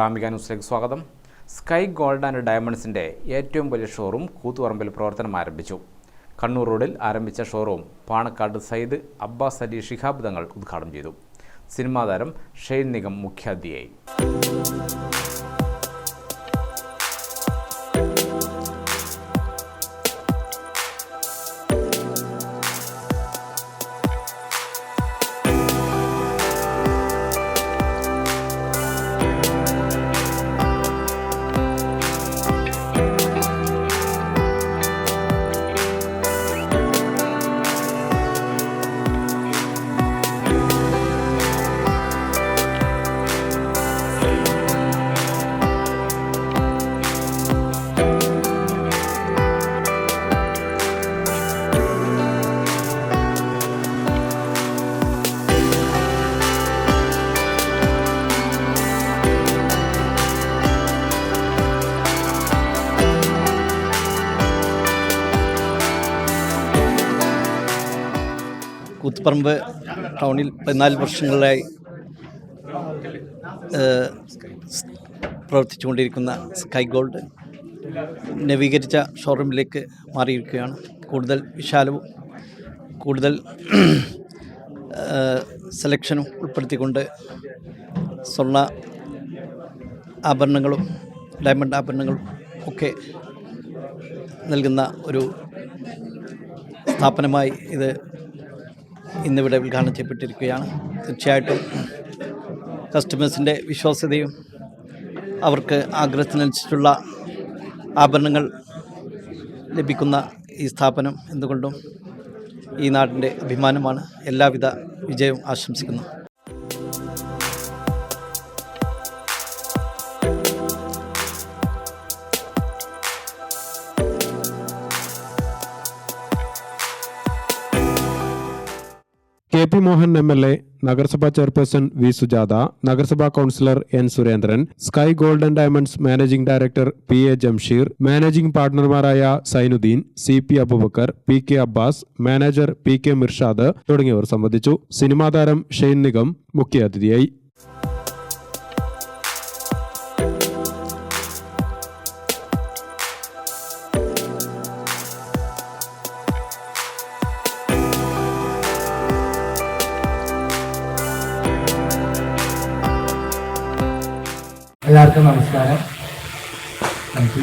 ഗ്രാമിക ന്യൂസിലേക്ക് സ്വാഗതം. Sky Gold and ഡയമണ്ട്സിന്റെ ഏറ്റവും വലിയ ഷോറൂം കൂത്തുപറമ്പിൽ പ്രവർത്തനം ആരംഭിച്ചു. കണ്ണൂർ റോഡിൽ ആരംഭിച്ച ഷോറൂം പാണക്കാട് സയ്യിദ് അബ്ബാസ് അലി ഷിഹാബ് തങ്ങൾ ഉദ്ഘാടനം ചെയ്തു. സിനിമാതാരം ഷെയ്ൻ നിഗം മുഖ്യാതിഥിയായി. കൂത്തുപറമ്പ് ടൗണിൽ പതിനാല് വർഷങ്ങളിലായി പ്രവർത്തിച്ചുകൊണ്ടിരിക്കുന്ന സ്കൈ ഗോൾഡ് നവീകരിച്ച ഷോറൂമിലേക്ക് മാറിയിരിക്കുകയാണ്. കൂടുതൽ വിശാലവും കൂടുതൽ സെലക്ഷനും ഉൾപ്പെടുത്തിക്കൊണ്ട് സ്വർണ ആഭരണങ്ങളും ഡയമണ്ട് ആഭരണങ്ങളും ഒക്കെ നൽകുന്ന ഒരു സ്ഥാപനമായി ഇത് ഇന്നിവിടെ ഉദ്ഘാടനം ചെയ്യപ്പെട്ടിരിക്കുകയാണ്. തീർച്ചയായിട്ടും കസ്റ്റമേഴ്സിന്റെ വിശ്വാസ്യതയും അവർക്ക് ആഗ്രഹത്തിനനുസരിച്ചുള്ള ആഭരണങ്ങൾ ലഭിക്കുന്ന ഈ സ്ഥാപനം എന്തുകൊണ്ടും ഈ നാടിന്റെ അഭിമാനമാണ്. എല്ലാവിധ വിജയവും ആശംസിക്കുന്നു. K P Mohan M L A നഗരസഭാ ചെയർപേഴ്സൺ വി സുജാത നഗരസഭാ councillor N Surendran Sky Golden Diamonds managing director P A Jamsheer managing പാർട്ണർമാരായ Zainuddin C P Abubakar P K Abbas manager P K Mirshad തുടങ്ങിയവർ സംബന്ധിച്ചു. Cinema താരം Shane Nigam മുഖ്യാതിഥിയായി. എല്ലാവർക്കും നമസ്കാരം. U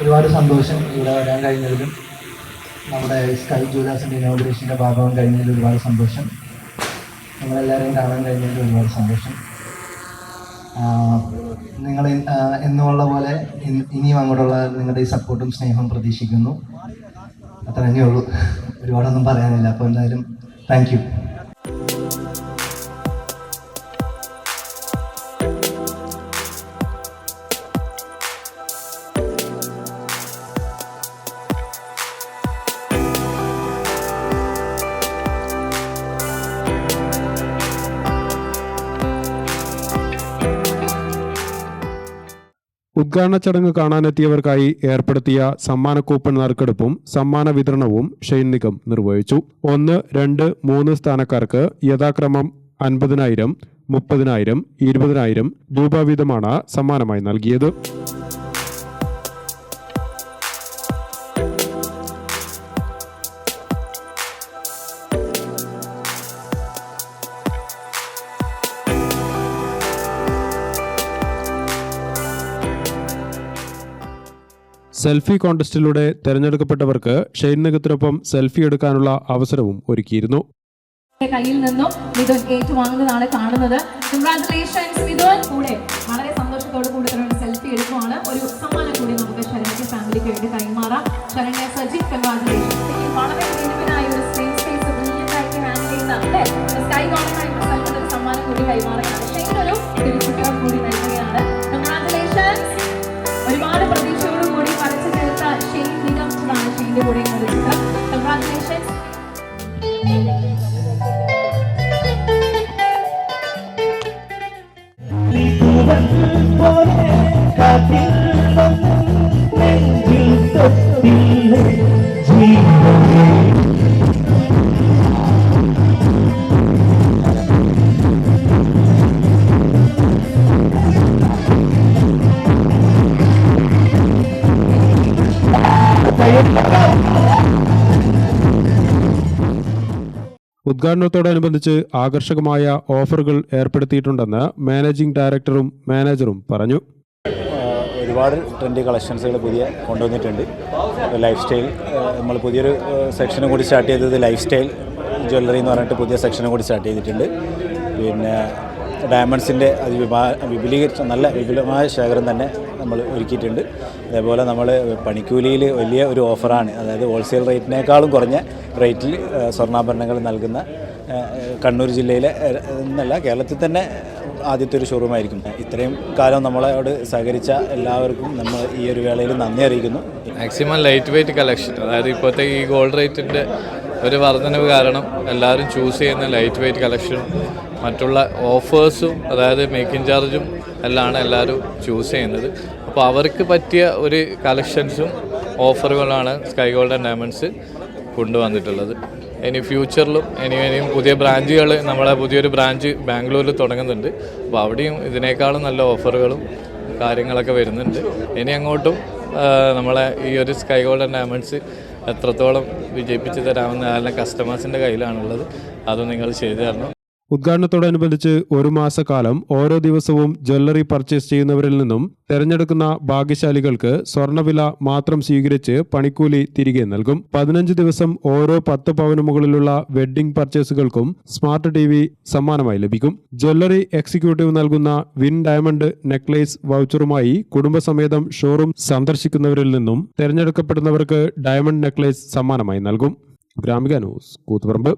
ഒരുപാട് സന്തോഷം ഇവിടെ വരാൻ കഴിഞ്ഞതിലും നമ്മുടെ സ്കൈ ജൂലാസിന്റെ ഇനോഗ്രേഷന്റെ ഭാഗമാകാൻ കഴിഞ്ഞതിൽ ഒരുപാട് സന്തോഷം. നിങ്ങളെല്ലാവരെയും കാണാൻ കഴിഞ്ഞതിൽ ഒരുപാട് സന്തോഷം. നിങ്ങൾ എന്നുള്ള പോലെ ഇനിയും അങ്ങോട്ടുള്ള നിങ്ങളുടെ ഈ സപ്പോർട്ടും സ്നേഹവും പ്രതീക്ഷിക്കുന്നു. അത്ര തന്നെയുള്ളൂ ഒരുപാടൊന്നും പറയാനില്ല. അപ്പോൾ എന്തായാലും താങ്ക് ഉദ്ഘാടന ചടങ്ങ് കാണാനെത്തിയവർക്കായി ഏർപ്പെടുത്തിയ സമ്മാന കൂപ്പൺ നറുക്കെടുപ്പും സമ്മാന വിതരണവും ഷെയ്ൻ നിഗം നിർവഹിച്ചു. ഒന്ന് രണ്ട് മൂന്ന് സ്ഥാനക്കാർക്ക് യഥാക്രമം അൻപതിനായിരം മുപ്പതിനായിരം ഇരുപതിനായിരം രൂപ വീതമാണ് സമ്മാനമായി നൽകിയത്. സെൽഫി കോൺടെസ്റ്റിലൂടെ തെരഞ്ഞെടുക്കപ്പെട്ടവർക്ക് ഷെയ്ൻ നഗത്തിനൊപ്പം സെൽഫി എടുക്കാനുള്ള അവസരവും ഒരുക്കിയിരുന്നു. കയ്യിൽ നിന്നും മിഥുൻ ഏറ്റുവാങ്ങുന്നതാണ് കാണുന്നത്. കൺഗ്രാറ്റുലേഷൻസ് മിഥുൻ. കൂടെ വളരെ സന്തോഷത്തോടു കൂടി ഒരു സെൽഫി എടുക്കുവാണ്. ഒരു സമ്മാനം കൂടി നമുക്ക് ശരണ്യ ഫാമിലിക്ക് വേണ്ടി കൈമാറാം. ശരണ്യ സജി കൺഗ്രാറ്റുലേഷൻസ് വളരെ ജെനുവിനായ ഒരു സ്ക്രീൻ സ്പേസ് ബ്രില്യന്റ് ആയിട്ട് ഹാൻഡിൽ ചെയ്യുന്ന സ്കൈ ഒരു സമ്മാനം കൂടി കൈമാറുകയാണ്. Good morning, Malika. Congratulations. Thank you. ഉദ്ഘാടനത്തോടനുബന്ധിച്ച് ആകർഷകമായ ഓഫറുകൾ ഏർപ്പെടുത്തിയിട്ടുണ്ടെന്ന് മാനേജിംഗ് ഡയറക്ടറും മാനേജറും പറഞ്ഞു. ഒരുപാട് ട്രെൻഡി കളക്ഷൻസുകൾ പുതിയ കൊണ്ടുവന്നിട്ടുണ്ട്. ലൈഫ് സ്റ്റൈൽ നമ്മൾ പുതിയൊരു സെക്ഷനും കൂടി സ്റ്റാർട്ട് ചെയ്തത് ലൈഫ് സ്റ്റൈൽ ജ്വല്ലറി എന്ന് പറഞ്ഞിട്ട് പുതിയ സെക്ഷനും കൂടി സ്റ്റാർട്ട് ചെയ്തിട്ടുണ്ട്. പിന്നെ ഡയമണ്ട്സിന്റെ അത് വിപുലീകരിച്ച നല്ല വിപുലമായ ശേഖരം തന്നെ നമ്മൾ ഒരുക്കിയിട്ടുണ്ട്. അതേപോലെ നമ്മൾ പണിക്കൂലിയിൽ വലിയ ഒരു ഓഫറാണ്. അതായത് ഹോൾസെയിൽ റേറ്റിനേക്കാളും കുറഞ്ഞ റേറ്റിൽ സ്വർണാഭരണങ്ങൾ നൽകുന്ന കണ്ണൂർ ജില്ലയിലെ എന്നല്ല കേരളത്തിൽ തന്നെ ആദ്യത്തെ ഒരു ഷോറൂമായിരിക്കും ഇത്രയും കാലം നമ്മളോട് സഹകരിച്ച എല്ലാവർക്കും നമ്മൾ ഈ ഒരു വേളയിൽ നന്ദി അറിയിക്കുന്നു. മാക്സിമം ലൈറ്റ് വെയിറ്റ് കളക്ഷൻ അതായത് ഇപ്പോഴത്തെ ഈ ഗോൾഡ് റേറ്റിന്റെ ഒരു വർധനവ് കാരണം എല്ലാവരും ചൂസ് ചെയ്യുന്ന ലൈറ്റ് വെയിറ്റ് കളക്ഷനും മറ്റുള്ള ഓഫേഴ്സും അതായത് മേക്കിംഗ് ചാർജും എല്ലാമാണ് എല്ലാവരും ചൂസ് ചെയ്യുന്നത്. അപ്പോൾ അവർക്ക് പറ്റിയ ഒരു കളക്ഷൻസും ഓഫറുകളാണ് സ്കൈ ഗോൾഡ് ആൻഡ് ഡയമണ്ട്സ് കൊണ്ടുവന്നിട്ടുള്ളത്. ഇനി ഫ്യൂച്ചറിലും ഇനി ഇനിയും പുതിയ ബ്രാഞ്ചുകൾ നമ്മളെ പുതിയൊരു ബ്രാഞ്ച് ബാംഗ്ലൂരിൽ തുടങ്ങുന്നുണ്ട്. അപ്പോൾ അവിടെയും ഇതിനേക്കാളും നല്ല ഓഫറുകളും കാര്യങ്ങളൊക്കെ വരുന്നുണ്ട്. ഇനി അങ്ങോട്ടും നമ്മളെ ഈ ഒരു സ്കൈ ഗോൾഡ് ആൻഡ് ഡയമണ്ട്സ് എത്രത്തോളം വിജയിപ്പിച്ച് തരാമെന്ന് എല്ലാ കസ്റ്റമേഴ്സിന്റെ കയ്യിലാണുള്ളത് അത് നിങ്ങൾ ചെയ്തു തരണം. ഉദ്ഘാടനത്തോടനുബന്ധിച്ച് ഒരു മാസക്കാലം ഓരോ ദിവസവും ജ്വല്ലറി പർച്ചേസ് ചെയ്യുന്നവരിൽ നിന്നും തെരഞ്ഞെടുക്കുന്ന ഭാഗ്യശാലികൾക്ക് സ്വർണവില മാത്രം സ്വീകരിച്ച് പണിക്കൂലി തിരികെ നൽകും. പതിനഞ്ച് ദിവസം ഓരോ പത്ത് പവന് മുകളിലുള്ള വെഡ്ഡിംഗ് പർച്ചേസുകൾക്കും സ്മാർട്ട് ടി വി സമ്മാനമായി ലഭിക്കും. ജ്വല്ലറി എക്സിക്യൂട്ടീവ് നൽകുന്ന വിൻ ഡയമണ്ട് നെക്ലേസ് വൗച്ചറുമായി കുടുംബസമേതം ഷോറൂം സന്ദർശിക്കുന്നവരിൽ നിന്നും തെരഞ്ഞെടുക്കപ്പെടുന്നവർക്ക് ഡയമണ്ട് നെക്ലേസ് സമ്മാനമായി നൽകും. ഗ്രാമിക ന്യൂസ് കൂത്തുപറമ്പ്.